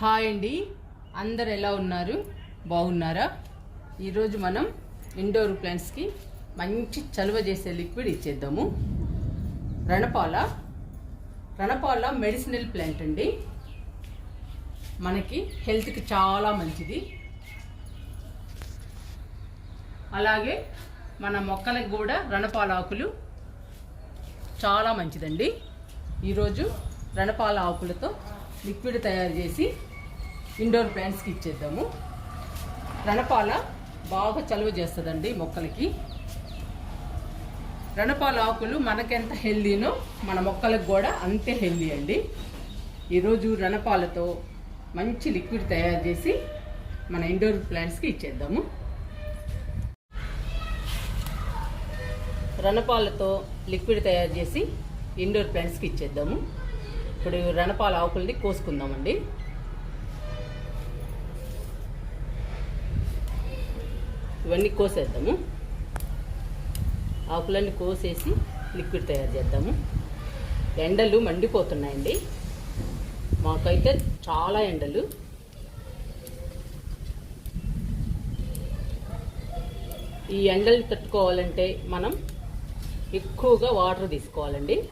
Hi అండి. అందరు ఎలా ఉన్నారు? బాగున్నారా? ఈరోజు మనం ఇండోర్ ప్లాంట్స్కి మంచి చలువ చేసే లిక్విడ్ ఇచ్చేద్దాము. రణపాల రణపాల మెడిసినల్ ప్లాంట్ అండి. మనకి హెల్త్కి చాలా మంచిది. అలాగే మన మొక్కలకు కూడా రణపాల ఆకులు చాలా మంచిదండి. ఈరోజు రణపాల ఆకులతో లిక్విడ్ తయారు చేసి ఇండోర్ ప్లాంట్స్కి ఇచ్చేద్దాము. రణపాల బాగా చలువ చేస్తుందండి మొక్కలకి. రణపాల ఆకులు మనకెంత హెల్దీనో మన మొక్కలకు కూడా అంతే హెల్దీ అండి. ఈరోజు రణపాలతో మంచి లిక్విడ్ తయారు చేసి మన ఇండోర్ ప్లాంట్స్కి ఇచ్చేద్దాము. రణపాలతో లిక్విడ్ తయారు చేసి ఇండోర్ ప్లాంట్స్కి ఇచ్చేద్దాము. ఇప్పుడు రణపాల ఆకుల్ని కోసుకుందామండి. ఇవన్నీ కోసేద్దాము. ఆకులన్నీ కోసేసి లిక్విడ్ తయారు చేద్దాము. ఎండలు మండిపోతున్నాయండి. మాకైతే చాలా ఎండలు. ఈ ఎండలు తట్టుకోవాలంటే మనం ఎక్కువగా వాటర్ తీసుకోవాలండి.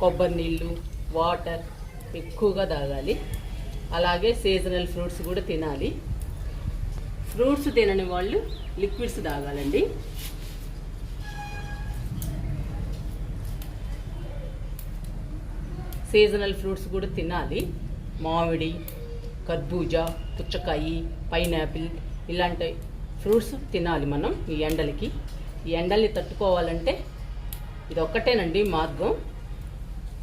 కొబ్బరి నీళ్ళు వాటర్ ఎక్కువగా తాగాలి. అలాగే సీజనల్ ఫ్రూట్స్ కూడా తినాలి. ఫ్రూట్స్ తినని వాళ్ళు లిక్విడ్స్ తాగాలండి. సీజనల్ ఫ్రూట్స్ కూడా తినాలి. మామిడి కర్బూజా పుచ్చకాయ పైనాపిల్ ఇలాంటి ఫ్రూట్స్ తినాలి మనం ఈ ఎండలకి. ఈ ఎండల్ని తట్టుకోవాలంటే ఇది ఒక్కటేనండి మార్గం.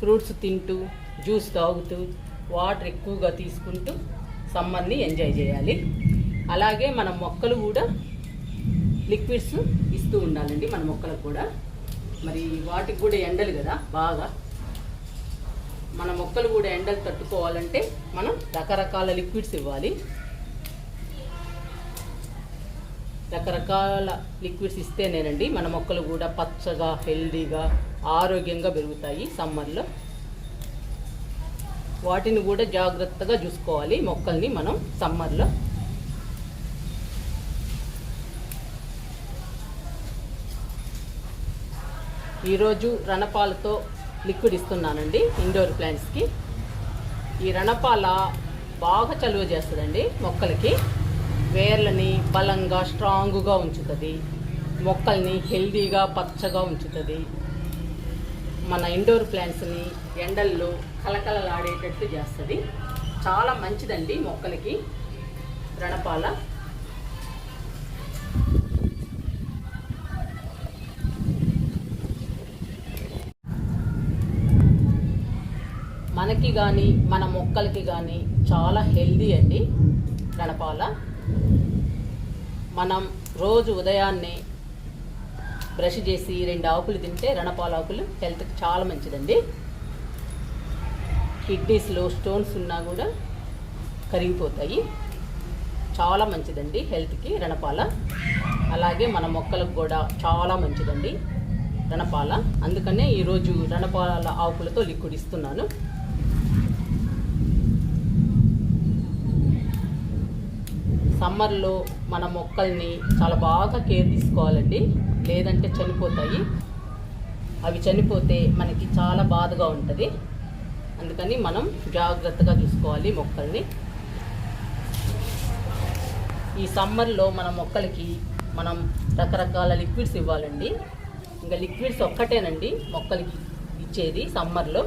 ఫ్రూట్స్ తింటూ జ్యూస్ తాగుతూ వాటర్ ఎక్కువగా తీసుకుంటూ సమ్మర్ని ఎంజాయ్ చేయాలి. అలాగే మన మొక్కలు కూడా లిక్విడ్స్ ఇస్తూ ఉండాలండి మన మొక్కలకు కూడా. మరి వాటికి కూడా ఎండలు కదా బాగా. మన మొక్కలు కూడా ఎండలు తట్టుకోవాలంటే మనం రకరకాల లిక్విడ్స్ ఇవ్వాలి. రకరకాల లిక్విడ్స్ ఇస్తేనేనండి మన మొక్కలు కూడా పచ్చగా హెల్దీగా ఆరోగ్యంగా పెరుగుతాయి సమ్మర్లో. వాటిని కూడా జాగ్రత్తగా చూసుకోవాలి. మొక్కల్ని మనం సమ్మర్లో ఈరోజు రణపాలతో లిక్విడ్ ఇస్తున్నానండి ఇండోర్ ప్లాంట్స్కి ఈ రణపాల బాగా చలువ చేస్తుందండి మొక్కలకి. వేర్లని బలంగా స్ట్రాంగ్గా ఉంచుతుంది. మొక్కల్ని హెల్దీగా పచ్చగా ఉంచుతుంది. మన ఇండోర్ ప్లాంట్స్ని ఎండల్లో కలకలలాడేటట్టు చేస్తుంది. చాలా మంచిదండి మొక్కలకి. రణపాల. మనకి కానీ మన మొక్కలకి కానీ చాలా హెల్దీ అండి గణపాల మనం రోజు ఉదయాన్నే బ్రష్ చేసి రెండు ఆకులు తింటే రణపాల ఆకులు హెల్త్కి చాలా మంచిదండి. కిడ్నీస్లో స్టోన్స్ ఉన్నా కూడా కరిగిపోతాయి. చాలా మంచిదండి హెల్త్కి రణపాల. అలాగే మన మొక్కలకు కూడా చాలా మంచిదండి రణపాల. అందుకనే ఈరోజు రణపాల ఆకులతో లిక్విడ్ ఇస్తున్నాను. సమ్మర్లో మన మొక్కల్ని చాలా బాగా కేర్ తీసుకోవాలండి. లేదంటే చనిపోతాయి. అవి చనిపోతే మనకి చాలా బాధగా ఉంటుంది. అందుకని మనం జాగ్రత్తగా చూసుకోవాలి మొక్కల్ని. ఈ సమ్మర్లో మన మొక్కలకి మనం రకరకాల లిక్విడ్స్ ఇవ్వాలండి. ఇంకా లిక్విడ్స్ ఒక్కటేనండి మొక్కలకి ఇచ్చేది సమ్మర్లో.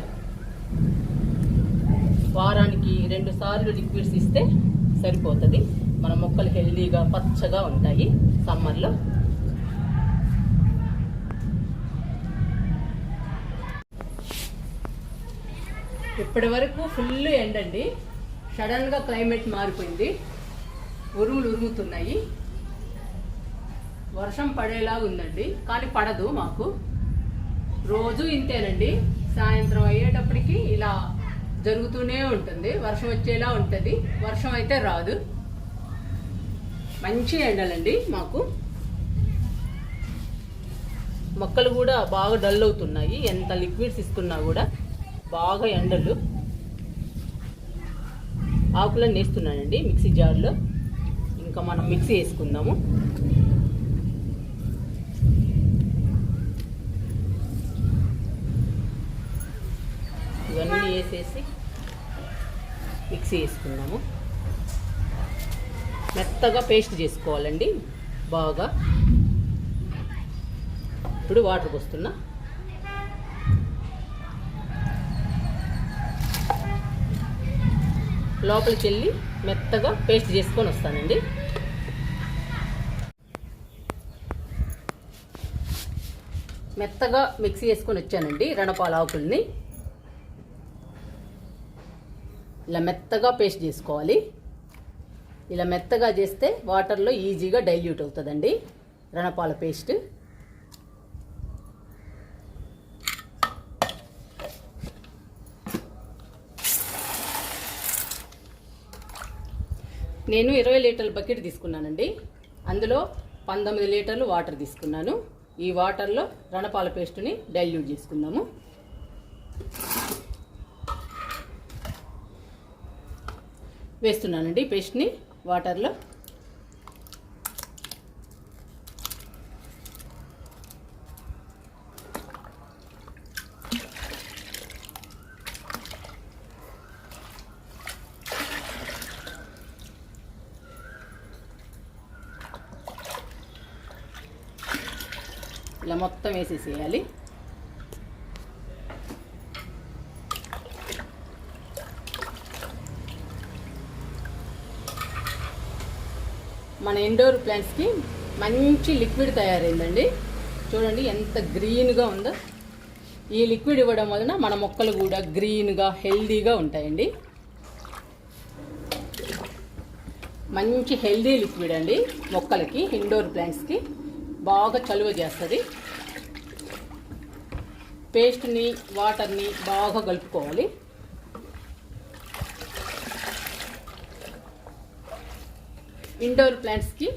వారానికి రెండు సార్లు లిక్విడ్స్ ఇస్తే సరిపోతుంది. మన మొక్కలు హెల్దీగా పచ్చగా ఉంటాయి సమ్మర్లో. ఇప్పటి వరకు ఫుల్ ఎండండి సడన్గా క్లైమేట్ మారిపోయింది. ఉరుములు ఉరుముతున్నాయి. వర్షం పడేలాగా ఉందండి. కానీ పడదు మాకు. రోజు ఇంతేనండి. సాయంత్రం అయ్యేటప్పటికి ఇలా జరుగుతూనే ఉంటుంది. వర్షం వచ్చేలా ఉంటుంది. వర్షం అయితే రాదు. మంచి ఎండలండి మాకు. మొక్కలు కూడా బాగా డల్ అవుతున్నాయి. ఎంత లిక్విడ్స్ ఇస్తున్నా కూడా. బాగా ఎండలు. ఆకులను వేస్తున్నానండి మిక్సీ జార్లో. ఇంకా మనం మిక్సీ వేసుకుందాము. ఇవన్నీ వేసేసి మిక్సీ వేసుకుందాము. మెత్తగా పేస్ట్ చేసుకోవాలండి. బాగా. ఇప్పుడు వాటర్ పోస్తున్నా. లోపలికి వెళ్ళి మెత్తగా పేస్ట్ చేసుకొని వస్తానండి. మెత్తగా మిక్సీ వేసుకొని వచ్చానండి రణపాల ఆకుల్ని. ఇలా మెత్తగా పేస్ట్ చేసుకోవాలి. ఇలా మెత్తగా చేస్తే వాటర్లో ఈజీగా డైల్యూట్ అవుతుందండి రణపాల పేస్ట్. నేను ఇరవై లీటర్ల బకెట్ తీసుకున్నానండి. అందులో పంతొమ్మిది లీటర్లు వాటర్ తీసుకున్నాను. ఈ వాటర్లో రణపాల పేస్ట్ని డైల్యూట్ చేసుకుందాము. వేస్తున్నానండి పేస్ట్ని వాటర్లో ఇలా మొత్తం వేసేసేయాలి. మన ఇండోర్ ప్లాంట్స్కి మంచి లిక్విడ్ తయారైందండి. చూడండి ఎంత గ్రీన్గా ఉందో. ఈ లిక్విడ్ ఇవ్వడం వలన మన మొక్కలు కూడా గ్రీన్గా హెల్దీగా ఉంటాయండి. మంచి హెల్దీ లిక్విడ్ అండి మొక్కలకి ఇండోర్ ప్లాంట్స్కి. బాగా చలువ చేస్తుంది. పేస్ట్ని వాటర్ని బాగా కలుపుకోవాలి. ఇండోర్ ప్లాంట్స్కి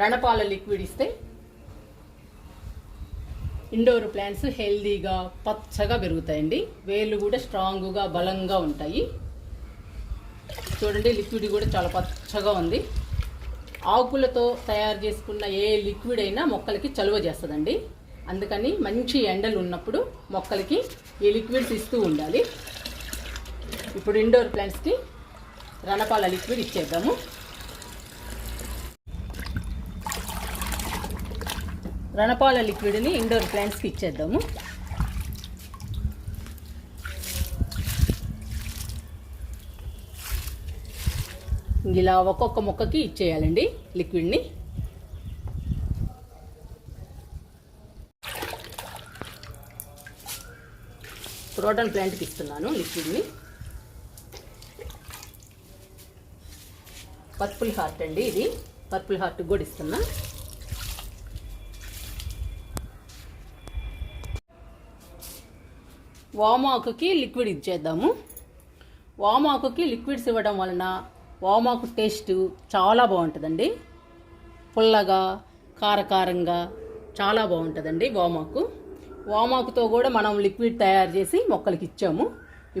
రణపాల లిక్విడ్ ఇస్తే ఇండోర్ ప్లాంట్స్ హెల్దీగా పచ్చగా పెరుగుతాయండి. వేళ్ళు కూడా స్ట్రాంగ్గా బలంగా ఉంటాయి. చూడండి లిక్విడ్ కూడా చాలా పచ్చగా ఉంది. ఆకులతో తయారు చేసుకున్న ఏ లిక్విడ్ అయినా మొక్కలకి చలువ చేస్తుందండి. అందుకని మంచి ఎండలు ఉన్నప్పుడు మొక్కలకి ఈ లిక్విడ్స్ ఇస్తూ ఉండాలి. ఇప్పుడు ఇండోర్ ప్లాంట్స్కి రణపాల లిక్విడ్ ఇచ్చేద్దాము. రణపాల లిక్విడ్ని ఇండోర్ ప్లాంట్స్కి ఇచ్చేద్దాము. ఇలా ఒక్కొక్క మొక్కకి ఇచ్చేయాలండి లిక్విడ్ని. ప్రోటాన్ ప్లాంట్కి ఇస్తున్నాను లిక్విడ్ని. పర్పుల్ హార్ట్ అండి ఇది. పర్పుల్ హార్ట్ కూడా ఇస్తున్నా. వామాకుకి లిక్విడ్ ఇచ్చేద్దాము వామాకుకి లిక్విడ్స్ ఇవ్వడం వలన వామాకు టేస్ట్ చాలా బాగుంటుందండి. పుల్లగా కారకారంగా చాలా బాగుంటుందండి వామాకు వామాకుతో కూడా మనం లిక్విడ్ తయారు చేసి మొక్కలకి ఇచ్చాము.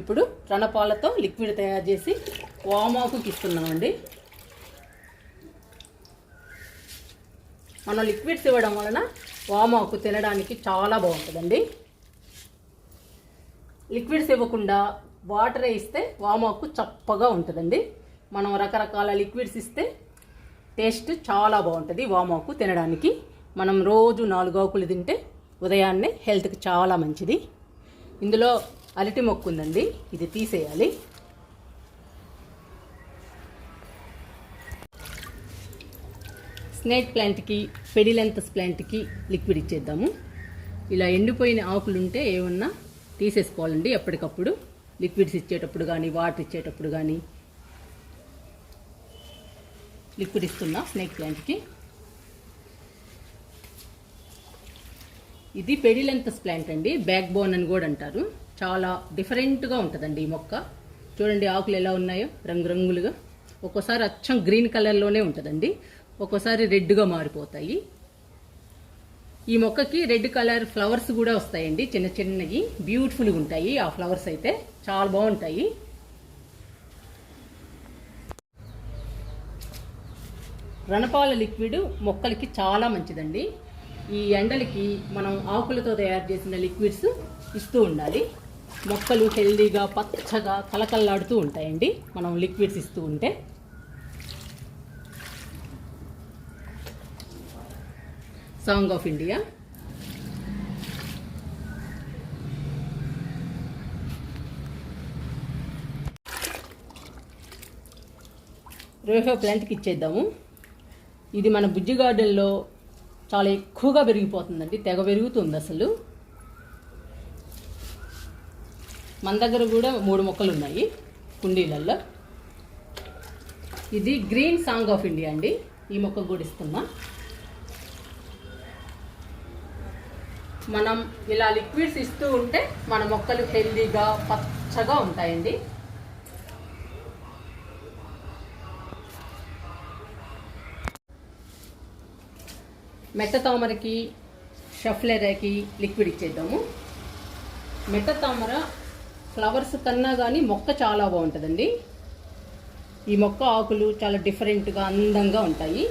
ఇప్పుడు రణపాలతో లిక్విడ్ తయారు చేసి వామాకుకి ఇస్తున్నామండి. మనం లిక్విడ్స్ ఇవ్వడం వలన వామాకు తినడానికి చాలా బాగుంటుందండి. లిక్విడ్స్ ఇవ్వకుండా వాటర్ ఇస్తే వామాకు చప్పగా ఉంటుందండి. మనం రకరకాల లిక్విడ్స్ ఇస్తే టేస్ట్ చాలా బాగుంటుంది వామాకు తినడానికి. మనం రోజు నాలుగు ఆకులు తింటే ఉదయాన్నే హెల్త్కి చాలా మంచిది. ఇందులో అరటి మొక్కు ఉందండి. ఇది తీసేయాలి. స్నేక్ ప్లాంట్కి పెడిలెంతస్ ప్లాంట్కి లిక్విడ్ ఇచ్చేద్దాము. ఇలా ఎండిపోయిన ఆకులు ఉంటే ఏమన్నా తీసేసుకోవాలండి ఎప్పటికప్పుడు లిక్విడ్స్ ఇచ్చేటప్పుడు కానీ వాటర్ ఇచ్చేటప్పుడు కానీ లిక్విడ్ ఇస్తున్నా స్నేక్ ప్లాంట్కి. ఇది పెడిలెంతస్ ప్లాంట్ అండి బ్యాక్ బోన్ అని కూడా అంటారు. చాలా డిఫరెంట్గా ఉంటుందండి ఈ మొక్క. చూడండి ఆకులు ఎలా ఉన్నాయో రంగురంగులుగా. ఒక్కోసారి అచ్చం గ్రీన్ కలర్లోనే ఉంటుందండి. ఒక్కోసారి రెడ్గా మారిపోతాయి. ఈ మొక్కకి రెడ్ కలర్ ఫ్లవర్స్ కూడా వస్తాయండి చిన్న చిన్నవి. బ్యూటిఫుల్గా ఉంటాయి ఆ ఫ్లవర్స్ అయితే. చాలా బాగుంటాయి. రణపాల లిక్విడ్ మొక్కలకి చాలా మంచిదండి. ఈ ఎండలకి మనం ఆకులతో తయారు చేసిన లిక్విడ్స్ ఇస్తూ ఉండాలి. మొక్కలు హెల్దీగా పచ్చగా కలకల్లాడుతూ ఉంటాయండి. మనం లిక్విడ్స్ ఇస్తూ ఉంటే. Song of India. రోహో ప్లాంట్కి ఇచ్చేద్దాము. ఇది మన బుజ్జి గార్డెన్లో చాలా ఎక్కువగా పెరిగిపోతుందండి. తెగ పెరుగుతుంది అసలు. మన దగ్గర కూడా మూడు మొక్కలు ఉన్నాయి కుండీలల్లో. ఇది గ్రీన్ సాంగ్ ఆఫ్ ఇండియా అండి. ఈ మొక్క కూడా ఇస్తున్నా. మనం ఇలా లిక్విడ్స్ ఇస్తూ ఉంటే మన మొక్కలు హెల్దీగా పచ్చగా ఉంటాయండి. మెట్ట తామరకి షఫ్లెరాకి లిక్విడ్ ఇచ్చేద్దాము. మెట్ట తామర ఫ్లవర్స్ కన్నా కానీ మొక్క చాలా బాగుంటుందండి. ఈ మొక్క ఆకులు చాలా డిఫరెంట్గా అందంగా ఉంటాయి.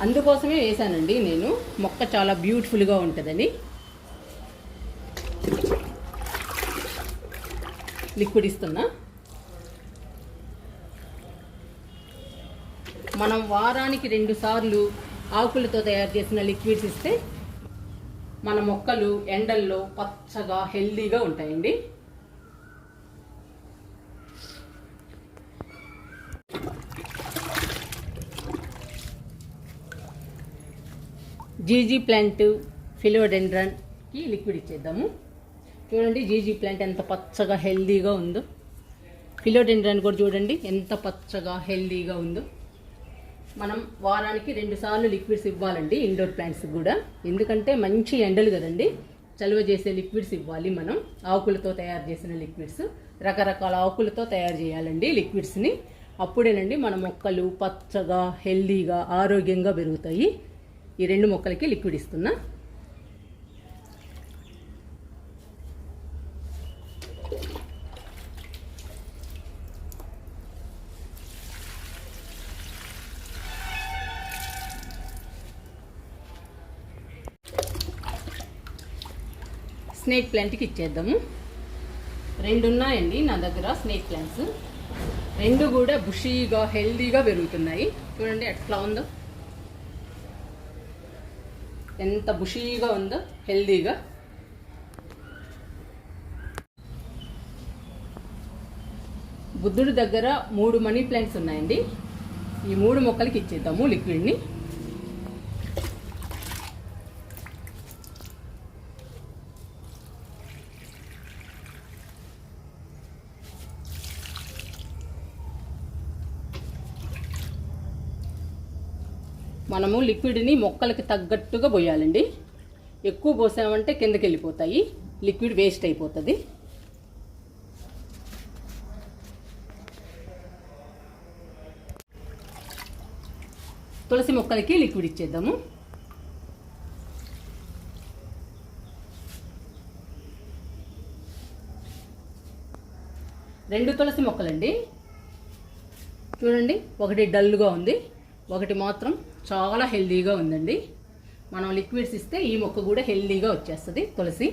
అందుకోసమే వేసానండి నేను. మొక్క చాలా బ్యూటిఫుల్గా ఉంటుందని. లిక్విడ్ ఇస్తున్నా. మనం వారానికి రెండు సార్లు ఆకులతో తయారు చేసిన లిక్విడ్స్ ఇస్తే మన మొక్కలు ఎండల్లో పచ్చగా హెల్దీగా ఉంటాయండి. జీజీ ప్లాంట్ ఫిలోడెండ్రన్కి లిక్విడ్ ఇచ్చేద్దాము. చూడండి జీజీ ప్లాంట్ ఎంత పచ్చగా హెల్దీగా ఉందో. ఫిలోడెండ్రన్ కూడా చూడండి ఎంత పచ్చగా హెల్దీగా ఉందో. మనం వారానికి రెండు సార్లు లిక్విడ్స్ ఇవ్వాలండి ఇండోర్ ప్లాంట్స్ కూడా. ఎందుకంటే మంచి ఎండలు కదండి చలువ చేసే లిక్విడ్స్ ఇవ్వాలి మనం. ఆకులతో తయారు చేసిన లిక్విడ్స్ రకరకాల ఆకులతో తయారు చేయాలండి లిక్విడ్స్ని. అప్పుడేనండి మన మొక్కలు పచ్చగా హెల్దీగా ఆరోగ్యంగా పెరుగుతాయి. ఈ రెండు మొక్కలకి లిక్విడ్ ఇస్తున్నా. స్నేక్ ప్లాంట్కి ఇచ్చేద్దాము. రెండు ఉన్నాయండి నా దగ్గర స్నేక్ ప్లాంట్స్ రెండు కూడా బుషీగా హెల్దీగా పెరుగుతున్నాయి. చూడండి ఎట్లా ఉందో. ఎంత బుషీగా ఉందో హెల్దీగా. బుద్ధుడి దగ్గర మూడు మనీ ప్లాంట్స్ ఉన్నాయండి. ఈ మూడు మొక్కలకి ఇచ్చేద్దాము లిక్విడ్ని. మనము లిక్విడ్ని మొక్కలకి తగ్గట్టుగా పోయాలండి. ఎక్కువ పోసామంటే కిందకి వెళ్ళిపోతాయి. లిక్విడ్ వేస్ట్ అయిపోతుంది. తులసి మొక్కలకి లిక్విడ్ ఇచ్చేద్దాము. రెండు తులసి మొక్కలండి. చూడండి ఒకటి డల్గా ఉంది. ఒకటి మాత్రం చాలా హెల్దీగా ఉందండి. మనం లిక్విడ్స్ ఇస్తే ఈ మొక్క కూడా హెల్దీగా వచ్చేస్తుంది. తులసి.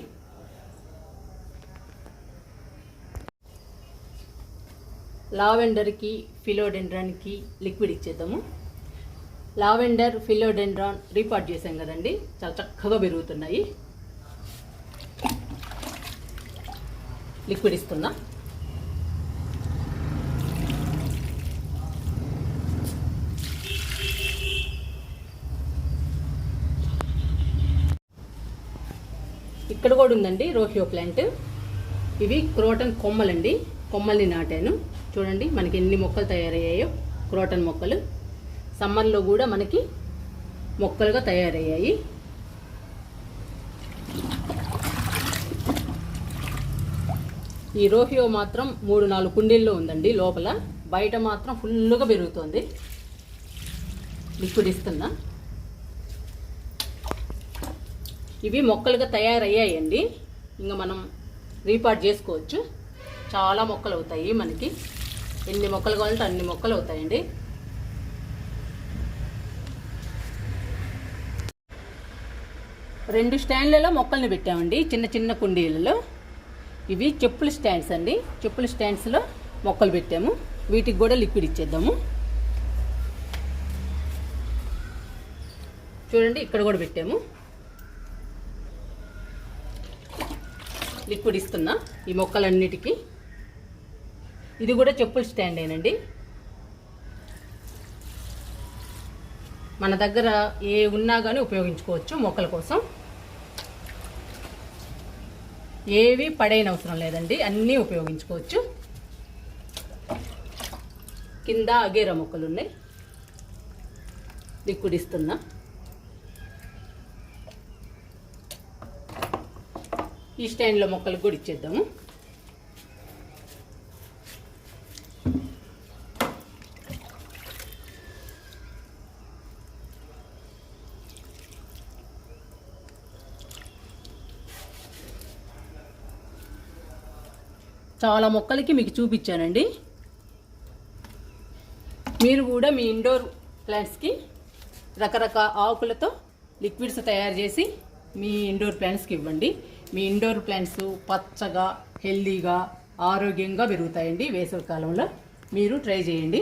లావెండర్కి ఫిలోడెండ్రాన్కి లిక్విడ్ ఇచ్చేద్దాము. లావెండర్ ఫిలోడెండ్రాన్ రీపార్ట్ చేసాం కదండి. చాలా చక్కగా పెరుగుతున్నాయి. లిక్విడ్ ఇస్తున్నా ఇక్కడ కూడా ఉందండి రోహియో ప్లాంట్ ఇవి క్రోటన్ కొమ్మలండి కొమ్మల్ని నాటాను. చూడండి మనకి ఎన్ని మొక్కలు తయారయ్యాయో క్రోటన్ మొక్కలు. సమ్మర్లో కూడా మనకి మొక్కలుగా తయారయ్యాయి. ఈ రోహియో మాత్రం మూడు నాలుగు కుండీల్లో ఉందండి లోపల. బయట మాత్రం ఫుల్గా పెరుగుతోంది. లిక్విడ్ ఇస్తున్నా. ఇవి మొక్కలుగా తయారయ్యాయండి. ఇంకా మనం రీపాట్ చేసుకోవచ్చు. చాలా మొక్కలు అవుతాయి మనకి. ఎన్ని మొక్కలు కావాలంటే అన్ని మొక్కలు అవుతాయండి. రెండు స్టాండ్లలో మొక్కల్ని పెట్టామండి. చిన్న చిన్న కుండీలలో. ఇవి చెప్పుల స్టాండ్స్ అండి. చెప్పుల స్టాండ్స్లో మొక్కలు పెట్టాము. వీటికి కూడా లిక్విడ్ ఇచ్చేద్దాము. చూడండి ఇక్కడ కూడా పెట్టాము. లిక్విడ్ ఇస్తున్నా ఈ మొక్కలన్నిటికీ. ఇది కూడా చెప్పుల స్టాండేనండి మన దగ్గర ఏ ఉన్నా కానీ ఉపయోగించుకోవచ్చు మొక్కల కోసం. ఏవి పడైన అవసరం లేదండి అన్నీ ఉపయోగించుకోవచ్చు. కింద అగేరా మొక్కలు ఉన్నాయి లిక్విడ్ ఇస్తున్నా. ఈ స్టాండ్లో మొక్కలకు కూడా ఇచ్చేద్దాము. చాలా మొక్కలకి మీకు చూపించానండి. మీరు కూడా మీ ఇండోర్ ప్లాంట్స్కి రకరకాల ఆకులతో లిక్విడ్స్ తయారు చేసి మీ ఇండోర్ ప్లాంట్స్కి ఇవ్వండి. మీ ఇండోర్ ప్లాంట్స్ పచ్చగా హెల్దీగా ఆరోగ్యంగా పెరుగుతాయండి వేసవికాలంలో మీరు ట్రై చేయండి.